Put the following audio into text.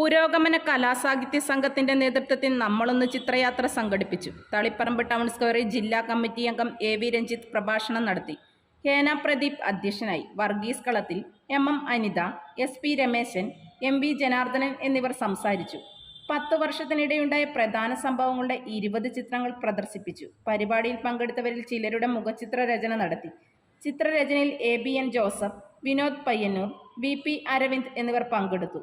പുരോഗമന കലാസാഹിത്യ സംഘത്തിന്റെ നേതൃത്വത്തിൽ നമ്മളൊന്ന് ചിത്രയാത്ര സംഘടിപ്പിച്ചു. തളിപ്പറമ്പ് ടൗൺ സ്ക്വയറിൽ ജില്ലാ കമ്മിറ്റി അംഗം എ വി രഞ്ജിത്ത് പ്രഭാഷണം നടത്തി. ഹേന പ്രദീപ് അധ്യക്ഷനായി. Varghese Kalathil M M Anitha S P Rameshan M V Janardhanan എന്നിവർ സംസാരിച്ചു. പത്തു വർഷത്തിനിടെയുണ്ടായ പ്രധാന സംഭവങ്ങളുടെ ഇരുപത് ചിത്രങ്ങൾ പ്രദർശിപ്പിച്ചു. പരിപാടിയിൽ പങ്കെടുത്തവരിൽ ചിലരുടെ മുഖചിത്ര രചന നടത്തി. ചിത്രരചനയിൽ A B N Joseph Vinod Payyanur V P Aravind എന്നിവർ പങ്കെടുത്തു.